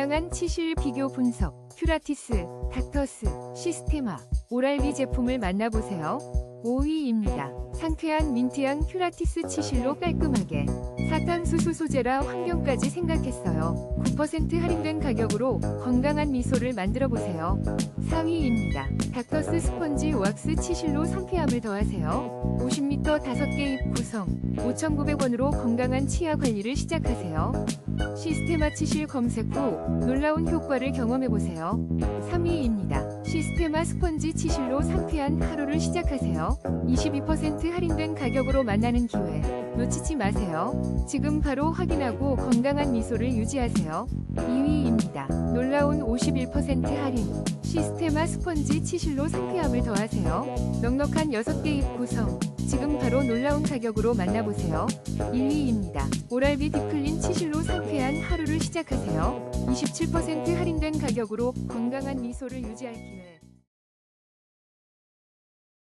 다양한 치실 비교 분석, 큐라티스, 닥터스, 시스테마, 오랄비 제품을 만나보세요. 5위입니다. 상쾌한 민트향 큐라티스 치실로 깔끔하게 사탄수수 소재라 환경까지 생각했어요. 9% 할인된 가격으로 건강한 미소를 만들어 보세요. 4위입니다. 닥터스 스펀지 왁스 치실로 상쾌함을 더하세요. 50m 5개 입 구성 5,900원으로 건강한 치아 관리를 시작하세요. 시스테마 치실 검색 후 놀라운 효과를 경험해보세요. 3위입니다. 시스테마 스펀지 치실로 상쾌한 하루를 시작하세요. 22% 할인된 가격으로 만나는 기회 놓치지 마세요. 지금 바로 확인하고 건강한 미소를 유지하세요. 2위입니다. 놀라운 51% 할인 시스테마 스펀지 치실로 상쾌함을 더하세요. 넉넉한 6개 입 구성 지금 바로 놀라운 가격으로 만나보세요. 1위입니다. 오랄비 딥클린 치실로 하루를 시작하세요. 27% 할인된 가격으로 건강한 미소를 유지할 기회.